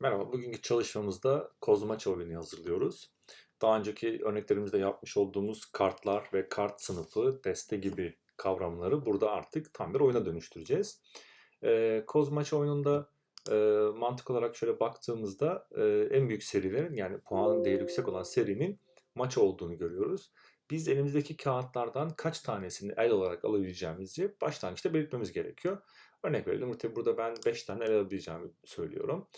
Merhaba, bugünkü çalışmamızda kozmaça oyunu hazırlıyoruz. Daha önceki örneklerimizde yapmış olduğumuz kartlar ve kart sınıfı, deste gibi kavramları burada artık tam bir oyuna dönüştüreceğiz. Ee, kozmaça oyununda e, mantık olarak şöyle baktığımızda e, en büyük serilerin yani puan değeri yüksek olan serinin maça olduğunu görüyoruz. Biz elimizdeki kağıtlardan kaç tanesini el olarak alabileceğimizi başlangıçta belirtmemiz gerekiyor. Örnek verelim. Tabii burada ben 5 tane el alabileceğimi söylüyorum.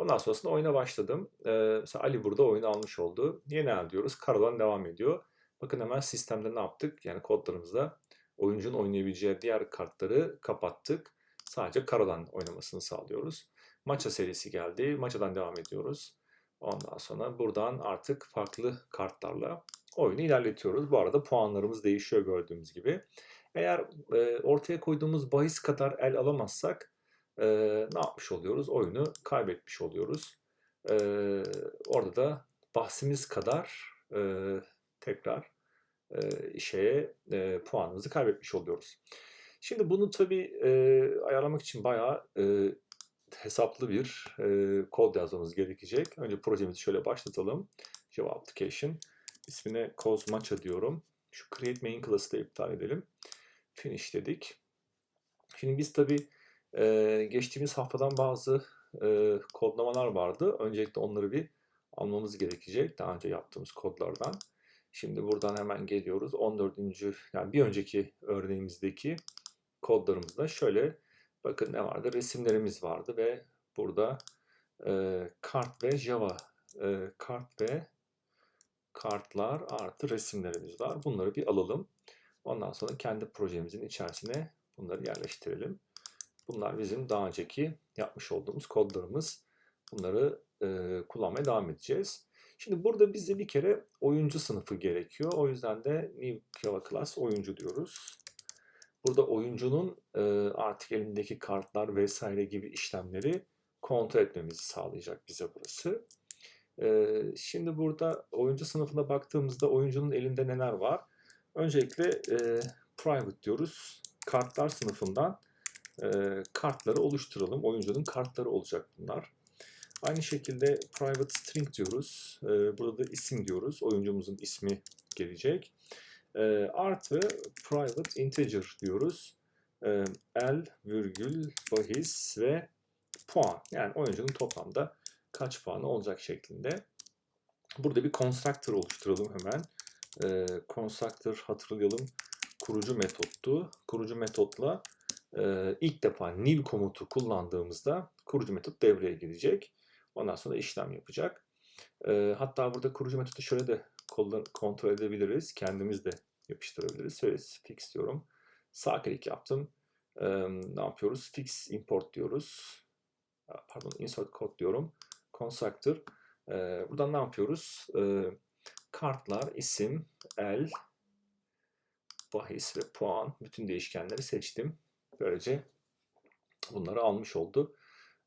Ondan sonrasında oyuna başladım. Ee, Ali burada oyunu almış oldu. Yeni diyoruz. Karadan devam ediyor. Bakın hemen sistemde ne yaptık? Yani kodlarımızda oyuncunun oynayabileceği diğer kartları kapattık. Sadece karadan oynamasını sağlıyoruz. Maça serisi geldi. Maçadan devam ediyoruz. Ondan sonra buradan artık farklı kartlarla oyunu ilerletiyoruz. Bu arada puanlarımız değişiyor gördüğümüz gibi. Eğer e, ortaya koyduğumuz bahis kadar el alamazsak e, ne yapmış oluyoruz? Oyunu kaybetmiş oluyoruz. E, orada da bahsimiz kadar e, tekrar e, şeye e, puanımızı kaybetmiş oluyoruz. Şimdi bunu tabii e, ayarlamak için bayağı e, hesaplı bir e, kod yazmamız gerekecek. Önce projemizi şöyle başlatalım. Java Application. İsmine Cosmacha diyorum. Şu Create Main class'ı da iptal edelim. Finish dedik. Şimdi biz tabii e, geçtiğimiz haftadan bazı e, kodlamalar vardı. Öncelikle onları bir almamız gerekecek. Daha önce yaptığımız kodlardan. Şimdi buradan hemen geliyoruz. 14. yani bir önceki örneğimizdeki kodlarımızda şöyle bakın ne vardı? Resimlerimiz vardı ve burada e, kart ve Java e, kart ve kartlar artı resimlerimiz var. Bunları bir alalım. Ondan sonra kendi projemizin içerisine bunları yerleştirelim. Bunlar bizim daha önceki yapmış olduğumuz kodlarımız. Bunları e, kullanmaya devam edeceğiz. Şimdi burada bize bir kere oyuncu sınıfı gerekiyor. O yüzden de New Java Class oyuncu diyoruz. Burada oyuncunun e, artık elindeki kartlar vesaire gibi işlemleri kontrol etmemizi sağlayacak bize burası. E, şimdi burada oyuncu sınıfına baktığımızda oyuncunun elinde neler var? Öncelikle e, private diyoruz. Kartlar sınıfından e, kartları oluşturalım. Oyuncunun kartları olacak bunlar. Aynı şekilde private string diyoruz. E, burada da isim diyoruz. Oyuncumuzun ismi gelecek. E, artı private integer diyoruz. E, el, virgül, bahis ve puan. Yani oyuncunun toplamda kaç puanı olacak şeklinde. Burada bir constructor oluşturalım hemen. E, constructor hatırlayalım kurucu metottu. Kurucu metotla e, ilk defa new komutu kullandığımızda kurucu metot devreye girecek. Ondan sonra işlem yapacak. Hatta burada kurucu metodu şöyle de kontrol edebiliriz. Kendimiz de yapıştırabiliriz. Şöyle fix diyorum. Sağ klik yaptım. Ne yapıyoruz? Fix import diyoruz. Pardon insert code diyorum. Constructor. Buradan ne yapıyoruz? Kartlar, isim, el, bahis ve puan bütün değişkenleri seçtim. Böylece bunları almış oldu.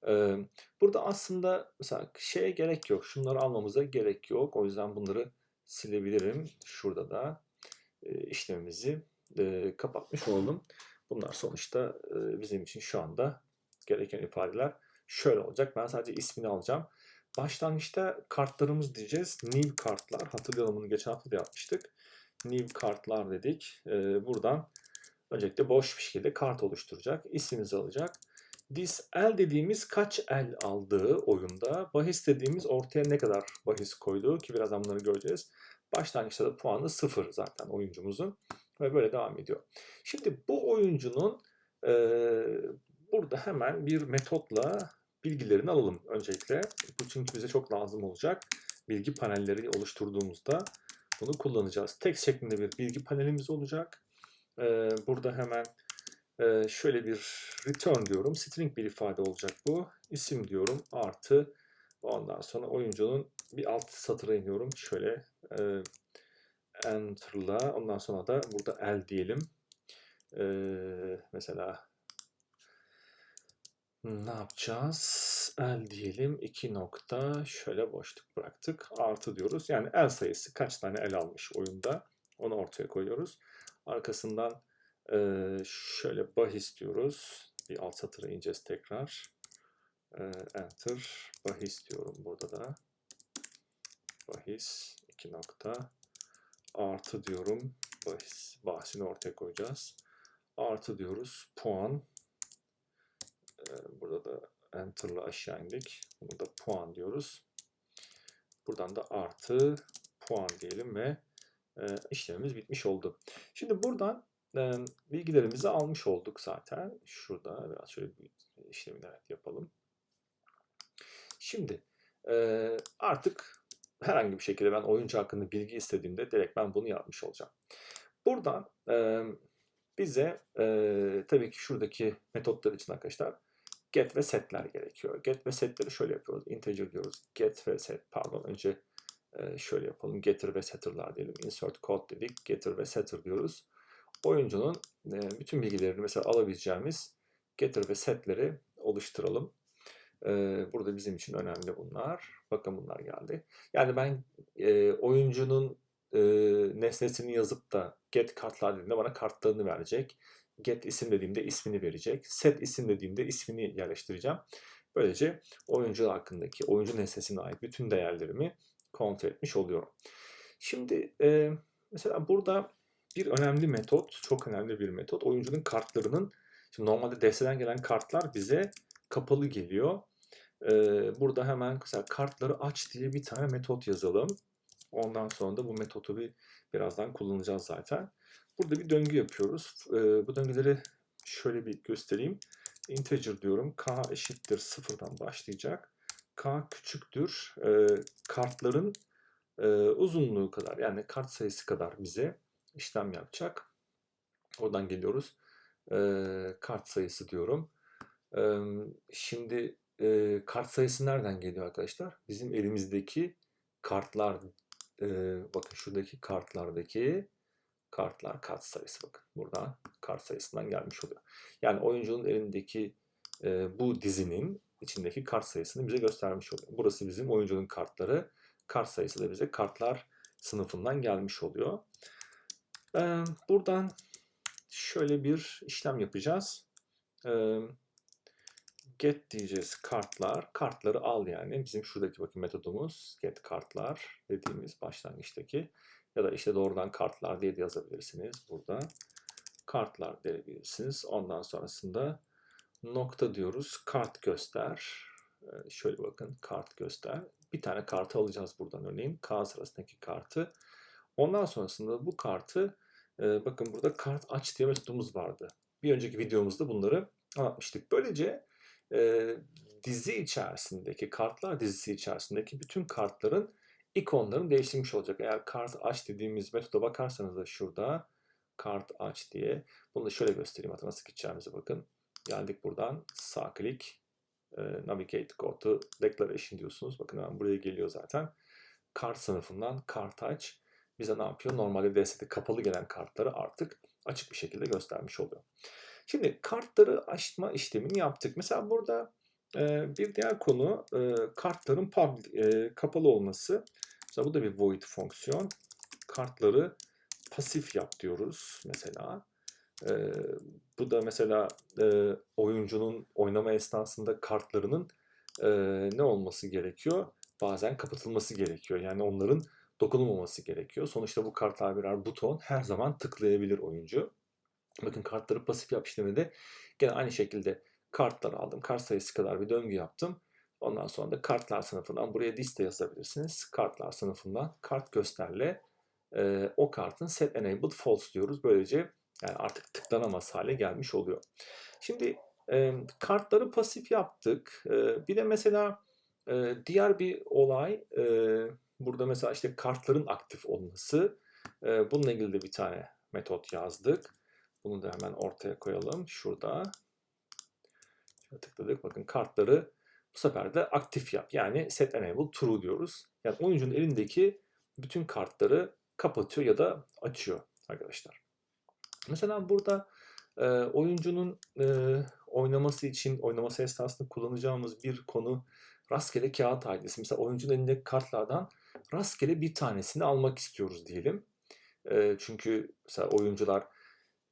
Ee, burada aslında mesela şeye gerek yok. Şunları almamıza gerek yok. O yüzden bunları silebilirim. Şurada da e, işlemimizi e, kapatmış oldum. Bunlar sonuçta e, bizim için şu anda gereken ifadeler şöyle olacak. Ben sadece ismini alacağım. Başlangıçta kartlarımız diyeceğiz. New kartlar. Hatırlayalım bunu geçen hafta da yapmıştık. New kartlar dedik. Ee, buradan öncelikle boş bir şekilde kart oluşturacak. İsmimizi alacak. This el dediğimiz kaç el aldığı oyunda. Bahis dediğimiz ortaya ne kadar bahis koyduğu ki birazdan bunları göreceğiz. Başlangıçta da puanı sıfır zaten oyuncumuzun. Ve böyle devam ediyor. Şimdi bu oyuncunun e, burada hemen bir metotla bilgilerini alalım öncelikle. Bu çünkü bize çok lazım olacak. Bilgi panelleri oluşturduğumuzda bunu kullanacağız. Text şeklinde bir bilgi panelimiz olacak. Ee, burada hemen e, şöyle bir return diyorum. String bir ifade olacak bu. İsim diyorum artı ondan sonra oyuncunun bir alt satıra iniyorum. Şöyle e, enter'la ondan sonra da burada el diyelim. E, mesela ne yapacağız? El diyelim. 2 nokta. Şöyle boşluk bıraktık. Artı diyoruz. Yani el sayısı kaç tane el almış oyunda. Onu ortaya koyuyoruz. Arkasından e, şöyle bahis diyoruz. Bir alt satıra ineceğiz tekrar. Ee, enter bahis diyorum burada da. Bahis 2 nokta artı diyorum. Bahis, bahsini ortaya koyacağız. Artı diyoruz. Puan. Ee, burada da enter'la aşağı indik. Bunu da puan diyoruz. Buradan da artı puan diyelim ve e, işlemimiz bitmiş oldu. Şimdi buradan bilgilerimizi almış olduk zaten. Şurada biraz şöyle bir işlemini evet yapalım. Şimdi artık herhangi bir şekilde ben oyuncu hakkında bilgi istediğimde direkt ben bunu yapmış olacağım. Buradan bize tabii ki şuradaki metotlar için arkadaşlar get ve setler gerekiyor. Get ve setleri şöyle yapıyoruz. Integer diyoruz. Get ve set pardon önce şöyle yapalım. Getter ve setter'lar diyelim. Insert code dedik. Getter ve setter diyoruz. Oyuncunun e, bütün bilgilerini mesela alabileceğimiz getter ve setleri oluşturalım. E, burada bizim için önemli bunlar. Bakın bunlar geldi. Yani ben e, oyuncunun e, nesnesini yazıp da get kartlar dediğimde bana kartlarını verecek. Get isim dediğimde ismini verecek. Set isim dediğimde ismini yerleştireceğim. Böylece oyuncu hakkındaki oyuncu nesnesine ait bütün değerlerimi kontrol etmiş oluyorum. Şimdi e, mesela burada bir önemli metot, çok önemli bir metot. Oyuncunun kartlarının, şimdi normalde desteden gelen kartlar bize kapalı geliyor. E, burada hemen mesela kartları aç diye bir tane metot yazalım. Ondan sonra da bu metodu bir birazdan kullanacağız zaten. Burada bir döngü yapıyoruz. E, bu döngüleri şöyle bir göstereyim. Integer diyorum. K eşittir sıfırdan başlayacak. K küçüktür. E, kartların e, uzunluğu kadar yani kart sayısı kadar bize işlem yapacak. Oradan geliyoruz. E, kart sayısı diyorum. E, şimdi e, kart sayısı nereden geliyor arkadaşlar? Bizim elimizdeki kartlar e, bakın şuradaki kartlardaki kartlar kart sayısı bakın. Burada kart sayısından gelmiş oluyor. Yani oyuncunun elindeki e, bu dizinin içindeki kart sayısını bize göstermiş oluyor. Burası bizim oyuncunun kartları. Kart sayısı da bize kartlar sınıfından gelmiş oluyor. Ee, buradan şöyle bir işlem yapacağız. Ee, get diyeceğiz kartlar. Kartları al yani. Bizim şuradaki bakın metodumuz get kartlar dediğimiz başlangıçtaki ya da işte doğrudan kartlar diye de yazabilirsiniz burada. Kartlar diyebilirsiniz. Ondan sonrasında nokta diyoruz. Kart göster. Ee, şöyle bakın kart göster. Bir tane kartı alacağız buradan örneğin. K sırasındaki kartı. Ondan sonrasında bu kartı e, bakın burada kart aç diye metodumuz vardı. Bir önceki videomuzda bunları anlatmıştık. Böylece e, dizi içerisindeki kartlar dizisi içerisindeki bütün kartların ikonlarını değiştirmiş olacak. Eğer kart aç dediğimiz metoda bakarsanız da şurada kart aç diye. Bunu da şöyle göstereyim hatta nasıl gideceğimize bakın. Geldik buradan sağ klik e, navigate go to declaration diyorsunuz. Bakın hemen buraya geliyor zaten. Kart sınıfından kart bize ne yapıyor? Normalde DS'de kapalı gelen kartları artık açık bir şekilde göstermiş oluyor. Şimdi kartları açma işlemini yaptık. Mesela burada e, bir diğer konu e, kartların public, e, kapalı olması. Mesela bu da bir void fonksiyon. Kartları pasif yap diyoruz mesela. E, bu da mesela e, oyuncunun oynama esnasında kartlarının e, ne olması gerekiyor? Bazen kapatılması gerekiyor. Yani onların dokunulmaması gerekiyor. Sonuçta bu kartlar birer buton. Her zaman tıklayabilir oyuncu. Bakın kartları pasif yap işleminde gene aynı şekilde kartları aldım. Kart sayısı kadar bir döngü yaptım. Ondan sonra da kartlar sınıfından buraya liste yazabilirsiniz. Kartlar sınıfından kart gösterle e, o kartın set enabled false diyoruz. Böylece yani artık tıklanamaz hale gelmiş oluyor. Şimdi e, kartları pasif yaptık. E, bir de mesela e, diğer bir olay e, burada mesela işte kartların aktif olması. E, bununla ilgili de bir tane metot yazdık. Bunu da hemen ortaya koyalım. Şurada. Şöyle tıkladık. Bakın kartları bu sefer de aktif yap. Yani set enable true diyoruz. Yani oyuncunun elindeki bütün kartları kapatıyor ya da açıyor arkadaşlar. Mesela burada e, oyuncunun e, oynaması için oynaması esnasında kullanacağımız bir konu rastgele kağıt ailesi. Mesela oyuncunun elindeki kartlardan rastgele bir tanesini almak istiyoruz diyelim. E, çünkü mesela oyuncular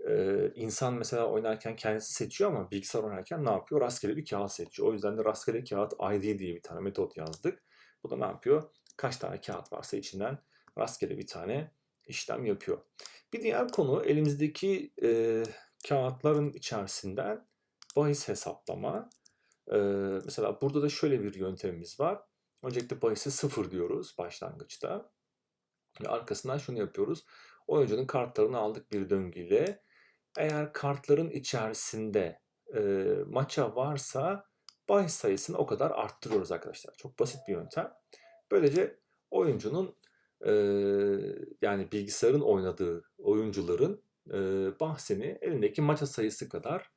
Eee, insan mesela oynarken kendisi seçiyor ama bilgisayar oynarken ne yapıyor? Rastgele bir kağıt seçiyor. O yüzden de rastgele kağıt ID diye bir tane metot yazdık. Bu da ne yapıyor? Kaç tane kağıt varsa içinden rastgele bir tane işlem yapıyor. Bir diğer konu elimizdeki eee, kağıtların içerisinden bahis hesaplama. Eee, mesela burada da şöyle bir yöntemimiz var. Öncelikle bahisi sıfır diyoruz başlangıçta. Ve arkasından şunu yapıyoruz. Oyuncunun kartlarını aldık bir döngüyle. Eğer kartların içerisinde eee, maça varsa bahis sayısını o kadar arttırıyoruz arkadaşlar. Çok basit bir yöntem. Böylece oyuncunun eee, yani bilgisayarın oynadığı oyuncuların eee, bahsini elindeki maça sayısı kadar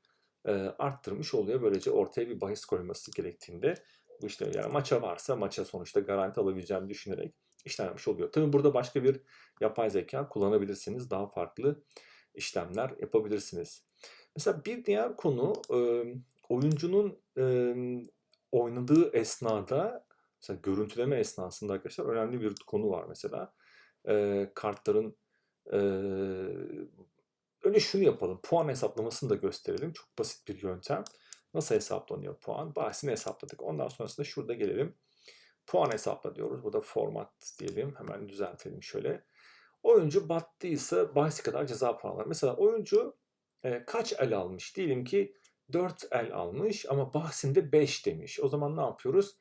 eee, arttırmış oluyor. Böylece ortaya bir bahis koyması gerektiğinde bu işte yani maça varsa maça sonuçta garanti alabileceğini düşünerek işlem yapmış oluyor. Tabii burada başka bir yapay zeka kullanabilirsiniz. Daha farklı işlemler yapabilirsiniz. Mesela bir diğer konu eee, oyuncunun eee, oynadığı esnada mesela görüntüleme esnasında arkadaşlar önemli bir konu var mesela. Eee, kartların eee, önce şunu yapalım. Puan hesaplamasını da gösterelim. Çok basit bir yöntem. Nasıl hesaplanıyor puan? Bahsini hesapladık. Ondan sonrasında şurada gelelim. Puan hesapla diyoruz. Burada format diyelim. Hemen düzeltelim şöyle. Oyuncu battıysa bahsi kadar ceza puanı. Mesela oyuncu e, kaç el almış? Diyelim ki 4 el almış ama bahsinde 5 demiş. O zaman ne yapıyoruz?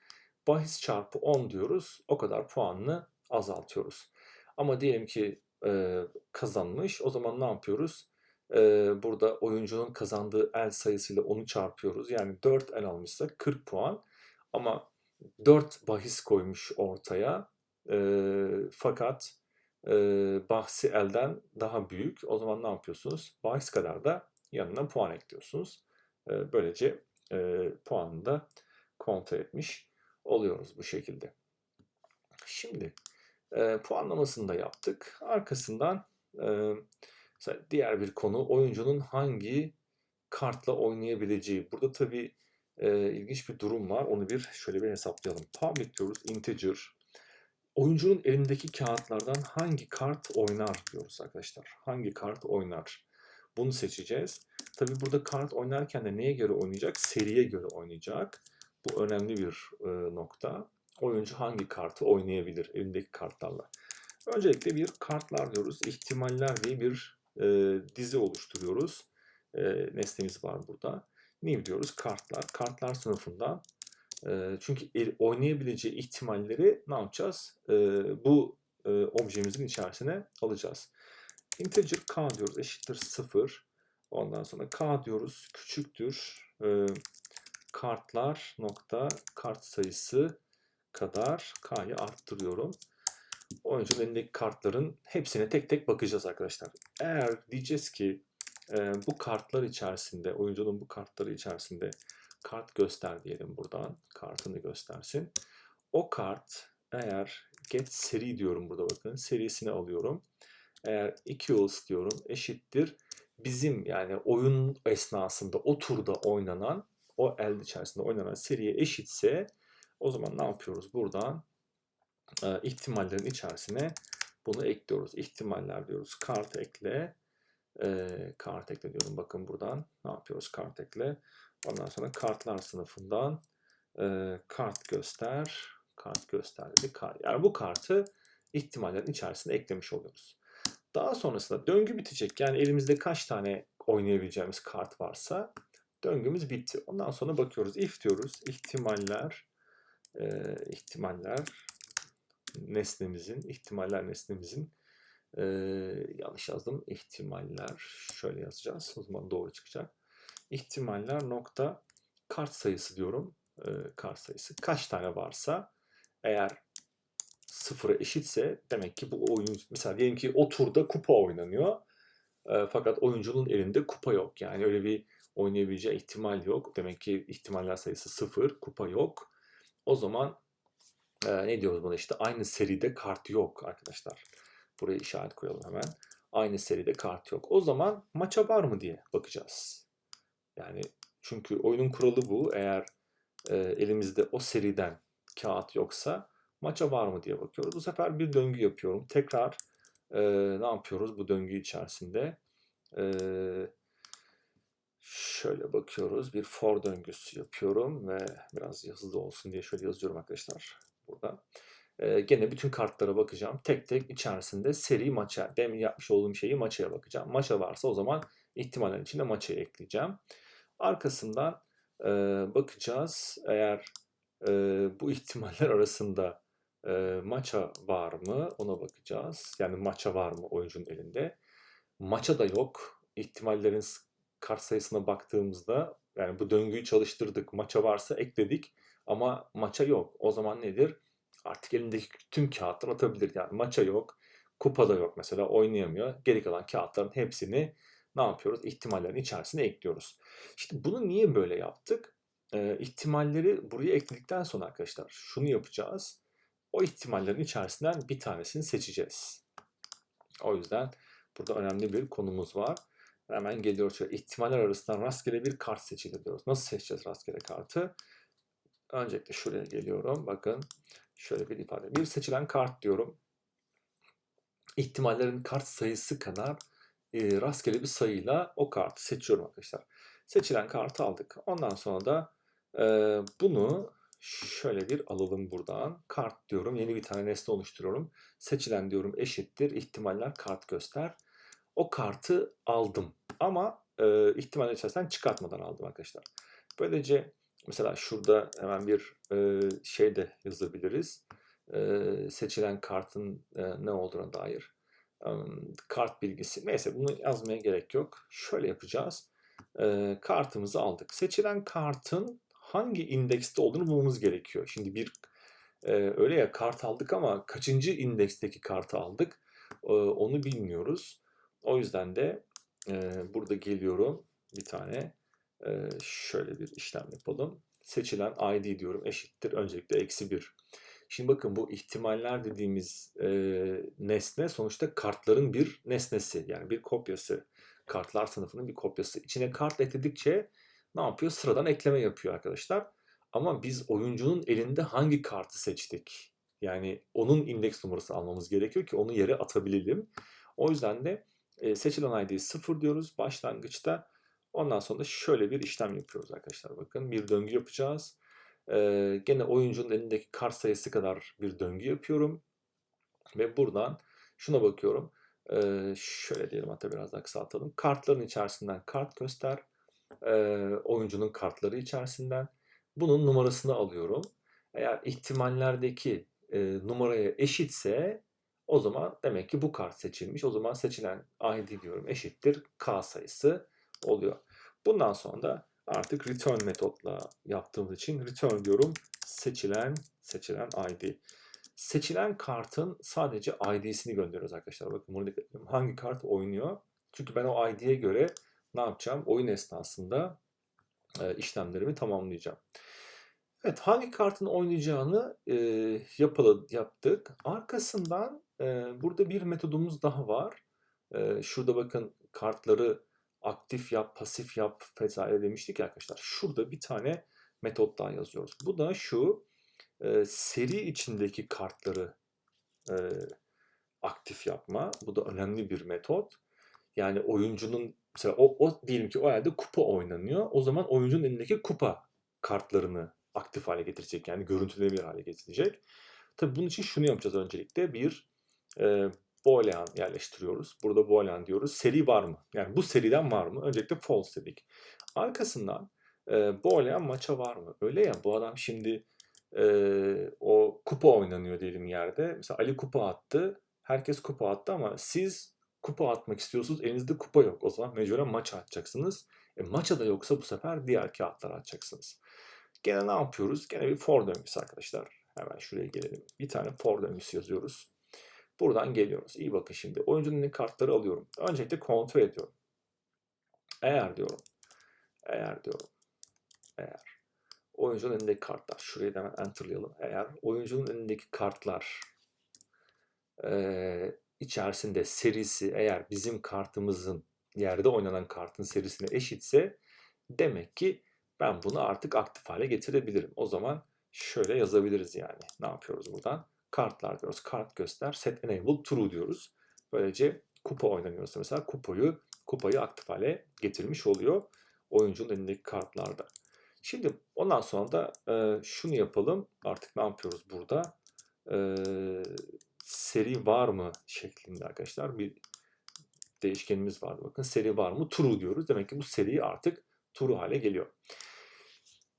Bahis çarpı 10 diyoruz. O kadar puanını azaltıyoruz. Ama diyelim ki e, kazanmış. O zaman ne yapıyoruz? E, burada oyuncunun kazandığı el sayısıyla onu çarpıyoruz. Yani 4 el almışsa 40 puan. Ama 4 bahis koymuş ortaya. E, fakat e, bahsi elden daha büyük. O zaman ne yapıyorsunuz? Bahis kadar da yanına puan ekliyorsunuz. E, böylece e, puanını da kontrol etmiş oluyoruz bu şekilde. Şimdi e, puanlamasını da yaptık. Arkasından e, diğer bir konu oyuncunun hangi kartla oynayabileceği. Burada tabii e, ilginç bir durum var. Onu bir şöyle bir hesaplayalım. Public diyoruz, integer. Oyuncunun elindeki kağıtlardan hangi kart oynar diyoruz arkadaşlar. Hangi kart oynar? Bunu seçeceğiz. Tabii burada kart oynarken de neye göre oynayacak? Seriye göre oynayacak. Bu önemli bir e, nokta. Oyuncu hangi kartı oynayabilir elindeki kartlarla? Öncelikle bir kartlar diyoruz. İhtimaller diye bir e, dizi oluşturuyoruz. E, nesnemiz var burada. New diyoruz kartlar. Kartlar sınıfından e, çünkü el, oynayabileceği ihtimalleri ne yapacağız? E, bu e, objemizin içerisine alacağız. Integer k diyoruz eşittir 0. Ondan sonra k diyoruz küçüktür. E, kartlar nokta kart sayısı kadar k'yı arttırıyorum. Oyuncunun elindeki kartların hepsine tek tek bakacağız arkadaşlar. Eğer diyeceğiz ki e, bu kartlar içerisinde, oyuncunun bu kartları içerisinde kart göster diyelim buradan. Kartını göstersin. O kart eğer get seri diyorum burada bakın. Serisini alıyorum. Eğer equals diyorum eşittir. Bizim yani oyun esnasında o turda oynanan o elde içerisinde oynanan seriye eşitse o zaman ne yapıyoruz? Buradan e, ihtimallerin içerisine bunu ekliyoruz. İhtimaller diyoruz. Kart ekle. E, kart ekle diyorum. Bakın buradan ne yapıyoruz? Kart ekle. Ondan sonra kartlar sınıfından e, kart göster. Kart göster dedi. Kart. Yani bu kartı ihtimallerin içerisine eklemiş oluyoruz. Daha sonrasında döngü bitecek. Yani elimizde kaç tane oynayabileceğimiz kart varsa döngümüz bitti. Ondan sonra bakıyoruz. If diyoruz. İhtimaller e, ihtimaller nesnemizin, ihtimaller nesnemizin e, yanlış yazdım. İhtimaller şöyle yazacağız. O zaman doğru çıkacak. İhtimaller nokta kart sayısı diyorum. E, kart sayısı. Kaç tane varsa eğer sıfıra eşitse demek ki bu oyun mesela diyelim ki o turda kupa oynanıyor. E, fakat oyuncunun elinde kupa yok. Yani öyle bir oynayabileceği ihtimal yok. Demek ki ihtimaller sayısı sıfır, kupa yok. O zaman e, ne diyoruz buna işte aynı seride kart yok arkadaşlar. Buraya işaret koyalım hemen. Aynı seride kart yok. O zaman maça var mı diye bakacağız. Yani çünkü oyunun kuralı bu. Eğer e, elimizde o seriden kağıt yoksa maça var mı diye bakıyoruz. Bu sefer bir döngü yapıyorum. Tekrar e, ne yapıyoruz bu döngü içerisinde? Ee, şöyle bakıyoruz. Bir for döngüsü yapıyorum ve biraz hızlı olsun diye şöyle yazıyorum arkadaşlar burada. Ee, gene bütün kartlara bakacağım. Tek tek içerisinde seri maça, demin yapmış olduğum şeyi maçaya bakacağım. Maça varsa o zaman ihtimaller içinde maçayı ekleyeceğim. Arkasından e, bakacağız. Eğer e, bu ihtimaller arasında e, maça var mı ona bakacağız. Yani maça var mı oyuncunun elinde. Maça da yok. İhtimallerin kart sayısına baktığımızda yani bu döngüyü çalıştırdık. Maça varsa ekledik ama maça yok. O zaman nedir? Artık elindeki tüm kağıtlar atabilir. Yani maça yok. Kupada yok mesela oynayamıyor. Geri kalan kağıtların hepsini ne yapıyoruz? İhtimallerin içerisine ekliyoruz. İşte bunu niye böyle yaptık? Ee, ihtimalleri buraya ekledikten sonra arkadaşlar şunu yapacağız. O ihtimallerin içerisinden bir tanesini seçeceğiz. O yüzden burada önemli bir konumuz var. Hemen geliyoruz şöyle ihtimaller arasından rastgele bir kart seçilir diyoruz. Nasıl seçeceğiz rastgele kartı? Öncelikle şuraya geliyorum. Bakın şöyle bir ifade. Bir seçilen kart diyorum. İhtimallerin kart sayısı kadar e, rastgele bir sayıyla o kartı seçiyorum arkadaşlar. Seçilen kartı aldık. Ondan sonra da e, bunu şöyle bir alalım buradan. Kart diyorum. Yeni bir tane nesne oluşturuyorum. Seçilen diyorum eşittir. ihtimaller kart göster. O kartı aldım. Ama e, ihtimaller içerisinden çıkartmadan aldım arkadaşlar. Böylece mesela şurada hemen bir e, şey de yazabiliriz. E, seçilen kartın e, ne olduğuna dair Em, kart bilgisi. Neyse bunu yazmaya gerek yok. Şöyle yapacağız. E, kartımızı aldık. Seçilen kartın hangi indekste olduğunu bulmamız gerekiyor. Şimdi bir e, öyle ya kart aldık ama kaçıncı indeksteki kartı aldık e, onu bilmiyoruz. O yüzden de e, burada geliyorum bir tane e, şöyle bir işlem yapalım. Seçilen ID diyorum eşittir öncelikle eksi 1. Şimdi bakın bu ihtimaller dediğimiz e, nesne sonuçta kartların bir nesnesi yani bir kopyası. Kartlar sınıfının bir kopyası. İçine kart ekledikçe ne yapıyor? Sıradan ekleme yapıyor arkadaşlar. Ama biz oyuncunun elinde hangi kartı seçtik? Yani onun indeks numarası almamız gerekiyor ki onu yere atabilelim. O yüzden de e, seçilen ID'yi 0 diyoruz başlangıçta. Ondan sonra da şöyle bir işlem yapıyoruz arkadaşlar. Bakın bir döngü yapacağız. Gene oyuncunun elindeki kart sayısı kadar bir döngü yapıyorum. Ve buradan şuna bakıyorum. Şöyle diyelim hatta biraz daha kısaltalım. Kartların içerisinden kart göster. Oyuncunun kartları içerisinden. Bunun numarasını alıyorum. Eğer ihtimallerdeki e, numaraya eşitse o zaman demek ki bu kart seçilmiş. O zaman seçilen ID diyorum eşittir K sayısı oluyor. Bundan sonra da artık return metotla yaptığımız için return diyorum seçilen seçilen ID. Seçilen kartın sadece ID'sini gönderiyoruz arkadaşlar. Bakın burada dikkat edin. hangi kart oynuyor. Çünkü ben o ID'ye göre ne yapacağım? Oyun esnasında e, işlemlerimi tamamlayacağım. Evet, hangi kartın oynayacağını e, yapılı, yaptık. Arkasından e, burada bir metodumuz daha var. E, şurada bakın kartları aktif yap, pasif yap vesaire demiştik ya arkadaşlar. Şurada bir tane metot daha yazıyoruz. Bu da şu e, seri içindeki kartları e, aktif yapma. Bu da önemli bir metot. Yani oyuncunun mesela o, o diyelim ki o elde kupa oynanıyor. O zaman oyuncunun elindeki kupa kartlarını aktif hale getirecek. Yani görüntülenebilir hale getirecek. Tabii bunun için şunu yapacağız öncelikle. Bir e, boolean yerleştiriyoruz. Burada boolean diyoruz. Seri var mı? Yani bu seriden var mı? Öncelikle false dedik. Arkasından e, boolean maça var mı? Öyle ya bu adam şimdi e, o kupa oynanıyor diyelim yerde. Mesela Ali kupa attı. Herkes kupa attı ama siz kupa atmak istiyorsunuz. Elinizde kupa yok. O zaman mecburen maça atacaksınız. E, maça da yoksa bu sefer diğer kağıtları atacaksınız. Gene ne yapıyoruz? Gene bir for döngüsü arkadaşlar. Hemen şuraya gelelim. Bir tane for döngüsü yazıyoruz. Buradan geliyoruz. İyi bakın şimdi. Oyuncunun kartları alıyorum. Öncelikle kontrol ediyorum. Eğer diyorum. Eğer diyorum. Eğer. Oyuncunun elindeki kartlar. Şurayı da hemen enterlayalım. Eğer oyuncunun elindeki kartlar e, içerisinde serisi eğer bizim kartımızın yerde oynanan kartın serisine eşitse demek ki ben bunu artık aktif hale getirebilirim. O zaman şöyle yazabiliriz yani. Ne yapıyoruz buradan? Kartlar diyoruz. Kart göster. Set enable true diyoruz. Böylece kupa oynanıyorsa mesela kupoyu kupayı aktif hale getirmiş oluyor oyuncunun elindeki kartlarda. Şimdi ondan sonra da e, şunu yapalım. Artık ne yapıyoruz burada? E, seri var mı şeklinde arkadaşlar bir değişkenimiz var. Bakın seri var mı? True diyoruz. Demek ki bu seri artık true hale geliyor.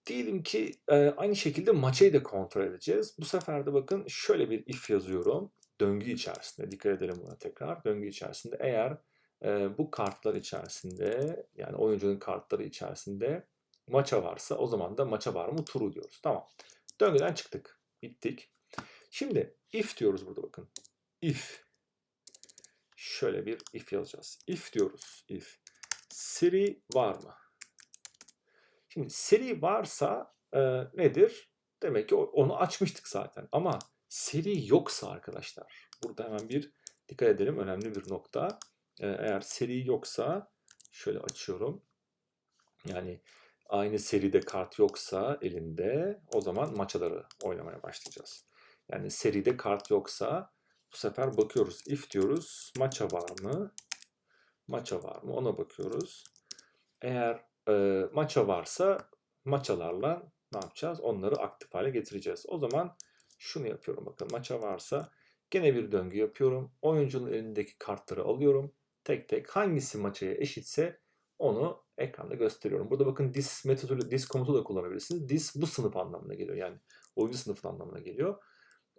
Diyelim ki e, aynı şekilde maçayı da kontrol edeceğiz. Bu sefer de bakın şöyle bir if yazıyorum. Döngü içerisinde. Dikkat edelim buna tekrar. Döngü içerisinde eğer e, bu kartlar içerisinde yani oyuncunun kartları içerisinde maça varsa o zaman da maça var mı true diyoruz. Tamam. Döngüden çıktık. Bittik. Şimdi if diyoruz burada bakın. If. Şöyle bir if yazacağız. If diyoruz. If. Seri var mı? Şimdi seri varsa e, nedir? Demek ki onu açmıştık zaten. Ama seri yoksa arkadaşlar. Burada hemen bir dikkat edelim. Önemli bir nokta. E, eğer seri yoksa şöyle açıyorum. Yani aynı seride kart yoksa elinde o zaman maçaları oynamaya başlayacağız. Yani seride kart yoksa bu sefer bakıyoruz. If diyoruz. Maça var mı? Maça var mı? Ona bakıyoruz. Eğer e, maça varsa maçalarla ne yapacağız? Onları aktif hale getireceğiz. O zaman şunu yapıyorum bakın. Maça varsa gene bir döngü yapıyorum. Oyuncunun elindeki kartları alıyorum. Tek tek hangisi maçaya eşitse onu ekranda gösteriyorum. Burada bakın this metodu, this komutu da kullanabilirsiniz. This bu sınıf anlamına geliyor. Yani oyuncu sınıfın anlamına geliyor.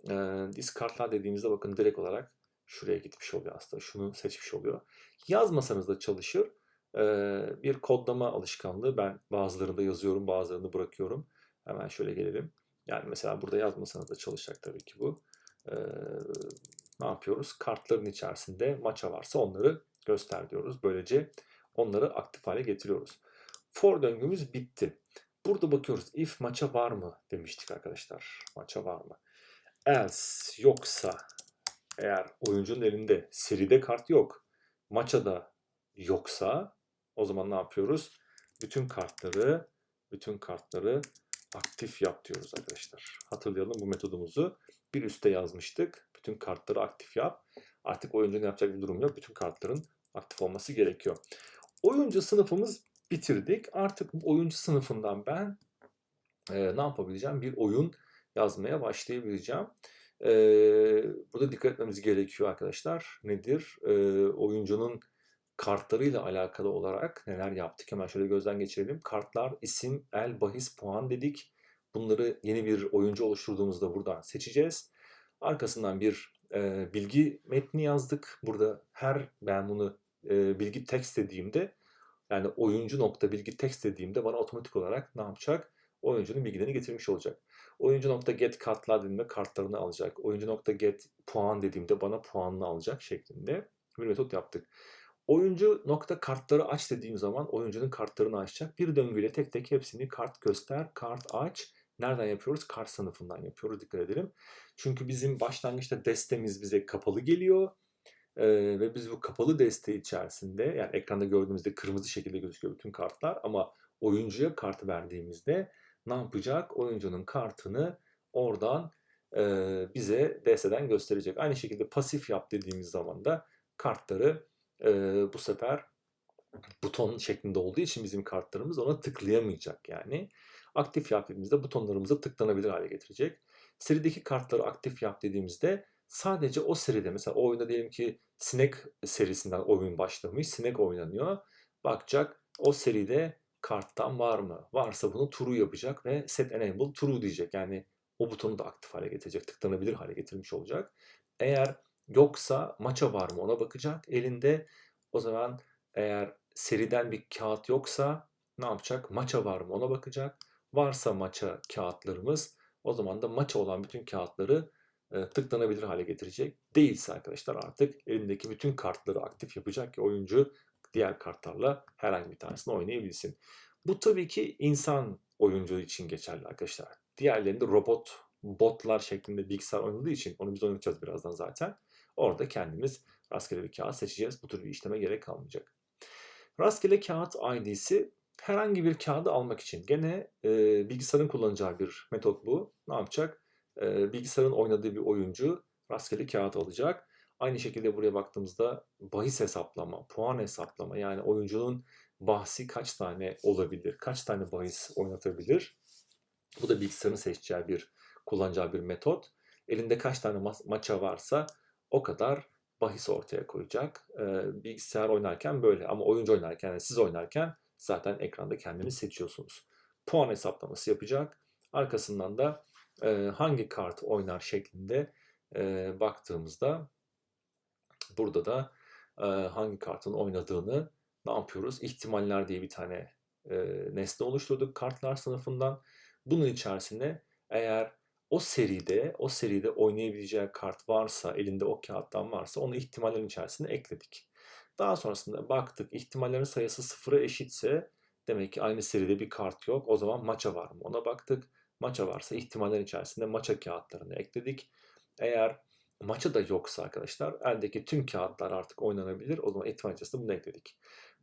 Ee, this kartlar dediğimizde bakın direkt olarak şuraya gitmiş oluyor aslında. Şunu seçmiş oluyor. Yazmasanız da çalışır. Bir kodlama alışkanlığı. Ben bazılarında yazıyorum, bazılarını bırakıyorum. Hemen şöyle gelelim. Yani mesela burada yazmasanız da çalışacak tabii ki bu. Ee, ne yapıyoruz? Kartların içerisinde maça varsa onları göster diyoruz. Böylece onları aktif hale getiriyoruz. For döngümüz bitti. Burada bakıyoruz if maça var mı demiştik arkadaşlar. Maça var mı? Else yoksa eğer oyuncunun elinde seride kart yok, maça da yoksa o zaman ne yapıyoruz? Bütün kartları bütün kartları aktif yap diyoruz arkadaşlar. Hatırlayalım bu metodumuzu. Bir üste yazmıştık. Bütün kartları aktif yap. Artık oyuncunun yapacak bir durum yok. Bütün kartların aktif olması gerekiyor. Oyuncu sınıfımız bitirdik. Artık bu oyuncu sınıfından ben e, ne yapabileceğim? Bir oyun yazmaya başlayabileceğim. E, burada dikkat etmemiz gerekiyor arkadaşlar. Nedir? E, oyuncunun kartlarıyla alakalı olarak neler yaptık? Hemen şöyle gözden geçirelim. Kartlar, isim, el, bahis, puan dedik. Bunları yeni bir oyuncu oluşturduğumuzda buradan seçeceğiz. Arkasından bir e, bilgi metni yazdık. Burada her ben bunu e, bilgi text dediğimde yani oyuncu nokta bilgi text dediğimde bana otomatik olarak ne yapacak? Oyuncunun bilgilerini getirmiş olacak. Oyuncu nokta get kartlar dediğimde kartlarını alacak. Oyuncu nokta get puan dediğimde bana puanını alacak şeklinde bir metot yaptık. Oyuncu nokta kartları aç dediğim zaman oyuncunun kartlarını açacak. Bir döngüyle tek tek hepsini kart göster, kart aç. Nereden yapıyoruz? Kart sınıfından yapıyoruz. Dikkat edelim. Çünkü bizim başlangıçta destemiz bize kapalı geliyor. Ee, ve biz bu kapalı deste içerisinde yani ekranda gördüğümüzde kırmızı şekilde gözüküyor bütün kartlar ama oyuncuya kartı verdiğimizde ne yapacak? Oyuncunun kartını oradan e, bize desteden gösterecek. Aynı şekilde pasif yap dediğimiz zaman da kartları e, bu sefer buton şeklinde olduğu için bizim kartlarımız ona tıklayamayacak yani. Aktif yap dediğimizde butonlarımıza tıklanabilir hale getirecek. Serideki kartları aktif yap dediğimizde sadece o seride mesela o oyunda diyelim ki Sinek serisinden oyun başlamış. Sinek oynanıyor. Bakacak o seride karttan var mı? Varsa bunu true yapacak ve set enable true diyecek. Yani o butonu da aktif hale getirecek. Tıklanabilir hale getirmiş olacak. Eğer yoksa maça var mı ona bakacak. Elinde o zaman eğer seriden bir kağıt yoksa ne yapacak? Maça var mı ona bakacak. Varsa maça kağıtlarımız o zaman da maça olan bütün kağıtları e, tıklanabilir hale getirecek. Değilse arkadaşlar artık elindeki bütün kartları aktif yapacak ki oyuncu diğer kartlarla herhangi bir tanesini oynayabilsin. Bu tabii ki insan oyuncu için geçerli arkadaşlar. Diğerlerinde robot, botlar şeklinde bilgisayar oynadığı için onu biz oynayacağız birazdan zaten. Orada kendimiz rastgele bir kağıt seçeceğiz. Bu tür bir işleme gerek kalmayacak. Rastgele kağıt ID'si herhangi bir kağıdı almak için. Gene e, bilgisayarın kullanacağı bir metot bu. Ne yapacak? E, bilgisayarın oynadığı bir oyuncu rastgele kağıt alacak. Aynı şekilde buraya baktığımızda bahis hesaplama, puan hesaplama yani oyuncunun bahsi kaç tane olabilir, kaç tane bahis oynatabilir. Bu da bilgisayarın seçeceği bir, kullanacağı bir metot. Elinde kaç tane ma- maça varsa o kadar bahis ortaya koyacak. Ee, bilgisayar oynarken böyle ama oyuncu oynarken, yani siz oynarken zaten ekranda kendiniz seçiyorsunuz. Puan hesaplaması yapacak. Arkasından da e, hangi kart oynar şeklinde e, baktığımızda burada da e, hangi kartın oynadığını ne yapıyoruz? İhtimaller diye bir tane e, nesne oluşturduk kartlar sınıfından. Bunun içerisine eğer o seride, o seride oynayabileceği kart varsa, elinde o kağıttan varsa onu ihtimallerin içerisine ekledik. Daha sonrasında baktık ihtimallerin sayısı sıfıra eşitse demek ki aynı seride bir kart yok. O zaman maça var mı? Ona baktık. Maça varsa ihtimaller içerisinde maça kağıtlarını ekledik. Eğer maça da yoksa arkadaşlar eldeki tüm kağıtlar artık oynanabilir. O zaman ihtimal içerisinde bunu ekledik.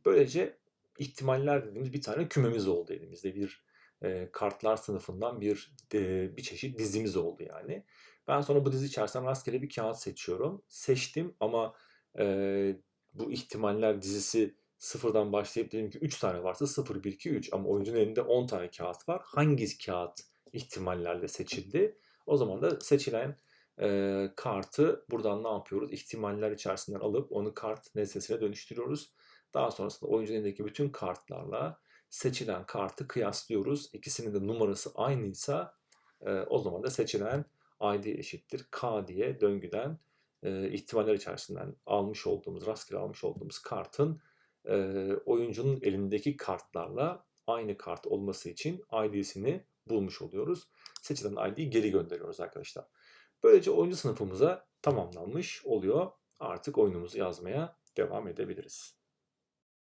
Böylece ihtimaller dediğimiz bir tane kümemiz oldu elimizde. Bir e, kartlar sınıfından bir e, bir çeşit dizimiz oldu yani. Ben sonra bu dizi içerisinden rastgele bir kağıt seçiyorum. Seçtim ama e, bu ihtimaller dizisi sıfırdan başlayıp dedim ki 3 tane varsa 0, 1, 2, 3 ama oyuncunun elinde 10 tane kağıt var. Hangi kağıt ihtimallerle seçildi? O zaman da seçilen e, kartı buradan ne yapıyoruz? İhtimaller içerisinden alıp onu kart nesnesine dönüştürüyoruz. Daha sonrasında oyuncunun elindeki bütün kartlarla seçilen kartı kıyaslıyoruz. İkisinin de numarası aynıysa e, o zaman da seçilen ID eşittir K diye döngüden e, ihtimaller içerisinden almış olduğumuz, rastgele almış olduğumuz kartın e, oyuncunun elindeki kartlarla aynı kart olması için ID'sini bulmuş oluyoruz. Seçilen ID'yi geri gönderiyoruz arkadaşlar. Böylece oyuncu sınıfımıza tamamlanmış oluyor. Artık oyunumuzu yazmaya devam edebiliriz.